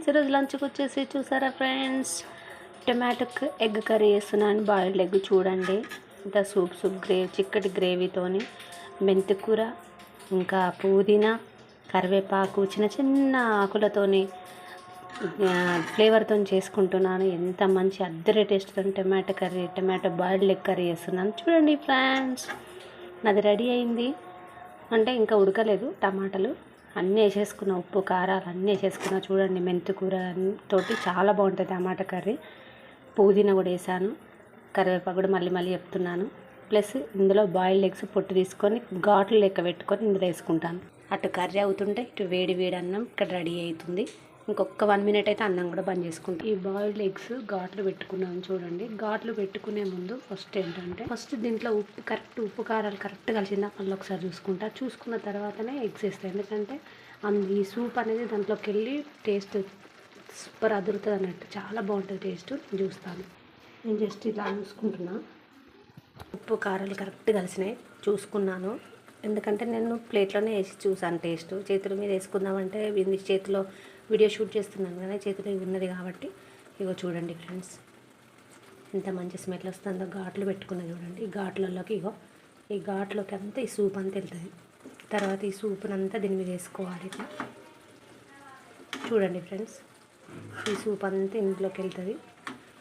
Friends ఈరోజు లంచ్కి వచ్చేసి చూసారా ఫ్రెండ్స్? టొమాటో ఎగ్ కర్రీ చేస్తున్నాను. బాయిల్డ్ ఎగ్ చూడండి. ఇంకా సూప్ సూప్ గ్రేవీ చిక్కటి గ్రేవీతోని మెంతికూర ఇంకా పుదీనా కరివేపాకు చిన్న చిన్న ఆకులతోని ఫ్లేవర్తో చేసుకుంటున్నాను. ఎంత మంచి అద్దరే టేస్ట్తో tomato curry tomato boiled egg curry చేస్తున్నాను. చూడండి ఫ్రెండ్స్ నాది రెడీ అయింది. అంటే ఇంకా ఉడకలేదు టమాటాలు. అన్నీ వేసేసుకున్న ఉప్పు కారాలు అన్నీ వేసేసుకున్న. చూడండి మెంతికూర తోటి చాలా బాగుంటుంది టమాటా కర్రీ. పుదీనా కూడా వేసాను కరివేపాకు కూడా మళ్ళీ మళ్ళీ చెప్తున్నాను. ప్లస్ ఇందులో బాయిల్డ్ ఎగ్స్ పొట్టు తీసుకొని ఘాట్లు లెక్క పెట్టుకొని ఇందులో వేసుకుంటాను. అటు కర్రీ అవుతుంటే ఇటు వేడి వేడి అన్నం ఇక్కడ రెడీ అవుతుంది. ఇంకొక వన్ మినిట్ అయితే అన్నం కూడా బంద్ చేసుకుంటాం. ఈ బాయిల్డ్ ఎగ్స్ ఘాట్లు పెట్టుకున్నాను చూడండి. ఘాట్లు పెట్టుకునే ముందు ఫస్ట్ ఏంటంటే ఫస్ట్ దీంట్లో ఉప్పు కరెక్ట్ ఉప్పు కారాలు కరెక్ట్ కలిసిందా మళ్ళీ ఒకసారి చూసుకుంటా. చూసుకున్న తర్వాతనే ఎగ్స్ వేస్తాయి ఎందుకంటే అందు ఈ సూప్ అనేది దాంట్లోకి వెళ్ళి టేస్ట్ సూపర్ అదురుతుంది అన్నట్టు చాలా బాగుంటుంది టేస్ట్ చూస్తాను. నేను జస్ట్ ఇలా చూసుకుంటున్నా. ఉప్పు కారాలు కరెక్ట్ కలిసినాయి. చూసుకున్నాను. ఎందుకంటే నేను ప్లేట్లోనే వేసి చూసాను టేస్ట్ చేతుల మీద వేసుకుందామంటే ఇది చేతిలో వీడియో షూట్ చేస్తున్నాను కదా చేతిలో ఇది ఉన్నది కాబట్టి ఇగో చూడండి ఫ్రెండ్స్. ఎంత మంచి స్మెల్ వస్తుందో ఘాట్లు పెట్టుకున్నది చూడండి. ఈ ఘాట్లలోకి ఇగో ఈ ఘాట్లోకి అంతా ఈ సూప్ అంతా వెళ్తుంది. తర్వాత ఈ సూప్నంతా దీని మీద వేసుకోవాలి ఇట్లా. చూడండి ఫ్రెండ్స్ ఈ సూప్ అంతా ఇంట్లోకి వెళ్తుంది.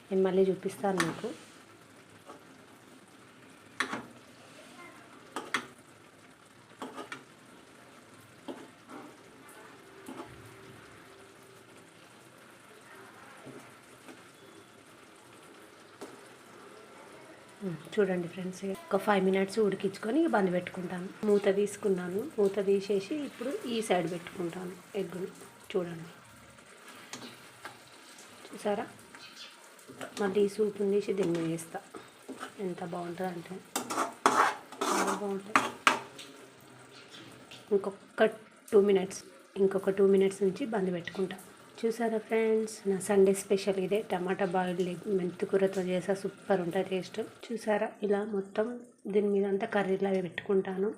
నేను మళ్ళీ చూపిస్తాను మీకు. చూడండి ఫ్రెండ్స్ ఒక ఫైవ్ మినిట్స్ ఉడికించుకొని బంద్ పెట్టుకుంటాను. మూత తీసుకున్నాను. మూత తీసేసి ఇప్పుడు ఈ సైడ్ పెట్టుకుంటాను ఎగ్గును. చూడండి. చూసారా? మళ్ళీ ఈ సూప్ తీసి దీన్ని వేస్తా. ఎంత బాగుంటుంది అంటే. చాలా బాగుంటుంది ఇంకొక టూ మినిట్స్ ఇంకొక టూ మినిట్స్ నుంచి బంద్ పెట్టుకుంటా. చూసారా ఫ్రెండ్స్? నా సండే స్పెషల్ ఇదే. టమాటా బాయిల్డ్ ఎగ్ మెంతికూరతో చేసా. సూపర్ ఉంటుంది టేస్ట్. చూసారా? ఇలా మొత్తం దీని మీద అంతా కర్రీలాగా పెట్టుకుంటాను.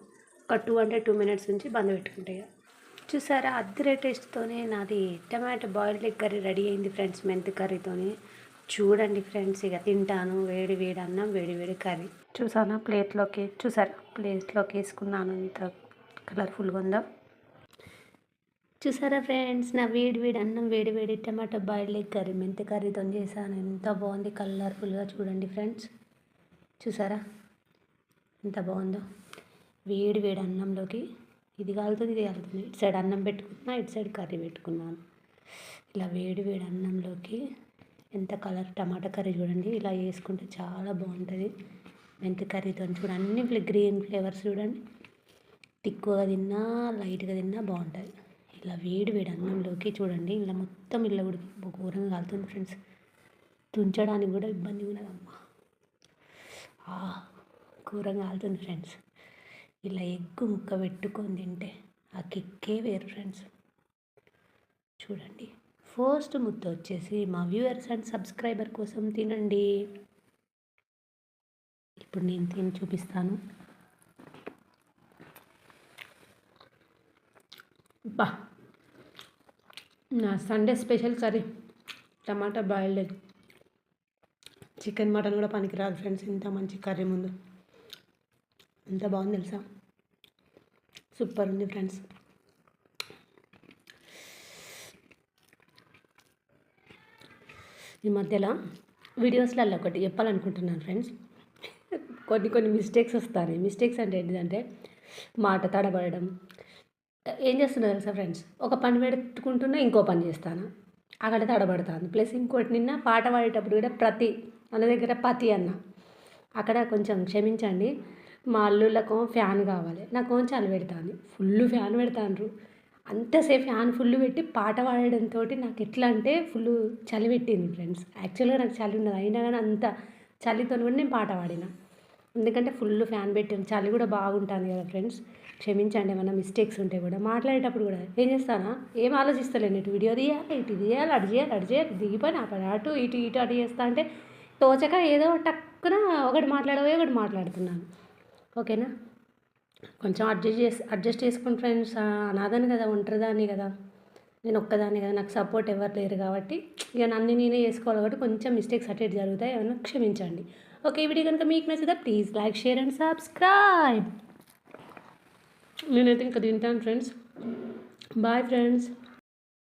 ఒక టూ అంటే టూ మినిట్స్ నుంచి బంద్ పెట్టుకుంటాయి చూసారా? అద్దరే టేస్ట్తోనే నాది tomato boiled egg curry ready అయింది ఫ్రెండ్స్ మెంతి కర్రీతోనే. చూడండి ఫ్రెండ్స్ ఇక తింటాను. వేడి వేడి అన్నం వేడి వేడి కర్రీ. చూసాను? ప్లేట్లోకి చూసారా? ప్లేట్లోకి వేసుకున్నాను. ఇంత కలర్ఫుల్గా ఉందో. చూసారా ఫ్రెండ్స్? నా వేడి వేడి అన్నం వేడి వేడి టమాటో బాయిల్డ్ ఎగ్ కర్రీ మెంతి కర్రీతో చేశాను. ఎంత బాగుంది కలర్ఫుల్గా చూడండి ఫ్రెండ్స్. చూసారా? ఎంత బాగుందో. వేడి వేడి అన్నంలోకి ఇది కాలుతుంది ఇది కాలుతుంది. ఇటు సైడ్ అన్నం పెట్టుకున్నా ఇటు సైడ్ కర్రీ పెట్టుకున్నాను. ఇలా వేడి వేడి అన్నంలోకి ఎంత కలర్ టమాటా కర్రీ చూడండి. ఇలా వేసుకుంటే చాలా బాగుంటుంది. మెంతి కర్రీతో చూడండి. అన్ని గ్రీన్ ఫ్లేవర్స్ చూడండి. తిక్కువగా తిన్నా లైట్గా తిన్నా బాగుంటుంది. ఇలా వేడి వేడి అన్నంలోకి చూడండి ఇలా మొత్తం ఇలా ఉడికి ఘోరంగా కాలుతుంది ఫ్రెండ్స్ తుంచడానికి కూడా ఇబ్బంది ఉన్నదమ్మా ఘోరంగా కాలుతుంది ఫ్రెండ్స్ ఇలా ఎగ్గు ముక్క పెట్టుకొని తింటే ఆ కిక్కే వేరు ఫ్రెండ్స్ చూడండి ఫస్ట్ ముద్ద వచ్చేసి మా వ్యూవర్స్ అండ్ సబ్స్క్రైబర్ కోసం తినండి. ఇప్పుడు నేను తిని చూపిస్తాను. బా. నా Sunday special curry. Tomato boiled egg. Chicken mutton కూడా పనికిరాదు ఫ్రెండ్స్ ఇంత మంచి కర్రీ ముందు. ఎంత బాగుంది తెలుసా? సూపర్ ఉంది ఫ్రెండ్స్. ఈ మధ్యలో వీడియోస్లలో ఒకటి చెప్పాలనుకుంటున్నాను ఫ్రెండ్స్. కొన్ని కొన్ని మిస్టేక్స్ వస్తాయి. మిస్టేక్స్ అంటే ఏంటిదంటే మాట తడబడడం ఏం చేస్తున్నారు తెలుసా ఫ్రెండ్స్? ఒక పని పెట్టుకుంటున్నా ఇంకో పని చేస్తాను. అక్కడ తడబడతాను ప్లస్ ఇంకోటి నిన్న పాట పాడేటప్పుడు కూడా ప్రతి మన దగ్గర పతి అన్న అక్కడ కొంచెం క్షమించండి మా అల్లుళ్ళకు ఫ్యాన్ కావాలి. నాకు చలి పెడతాను ఫుల్ ఫ్యాన్ పెడతాను అంతసేపు ఫ్యాన్ ఫుల్ పెట్టి పాట పాడడంతో నాకు ఎట్లా అంటే ఫుల్ చలి పెట్టింది ఫ్రెండ్స్. యాక్చువల్గా నాకు చలి ఉండదు అయినా కానీ అంత చలితో కూడా నేను పాట పాడిన. ఎందుకంటే ఫుల్ ఫ్యాన్ పెట్టాను. చలి కూడా బాగుంటుంది కదా ఫ్రెండ్స్. క్షమించండి ఏమైనా మిస్టేక్స్ ఉంటే కూడా మాట్లాడేటప్పుడు కూడా ఏం చేస్తానా? ఏం ఆలోచిస్తలేను ఇటు వీడియో తీయాలి ఇటు తీయాలి అటు చేయాలి అటు చేయాలి దిగిపోయి నా పని అటు ఇటు ఇటు అటు చేస్తా అంటే తోచక ఏదో టక్కున ఒకటి మాట్లాడబోయి ఒకటి మాట్లాడుతున్నాను. ఓకేనా? కొంచెం అడ్జస్ట్ చేసి అడ్జస్ట్ చేసుకుని ఫ్రెండ్స్ అనాథని కదా ఒంటరిదాన్ని కదా. నేను ఒక్కదాన్ని కదా నాకు సపోర్ట్ ఎవరు లేరు కాబట్టి ఇక నన్ను నేనే చేసుకోవాలి కాబట్టి కొంచెం మిస్టేక్స్ అటెట్ జరుగుతాయి ఏమైనా క్షమించండి. ఓకే ఈ వీడియో కనుక మీకు నచ్చితే please like share and subscribe నేనైతే ఇంకా తింటాను ఫ్రెండ్స్ బాయ్ ఫ్రెండ్స్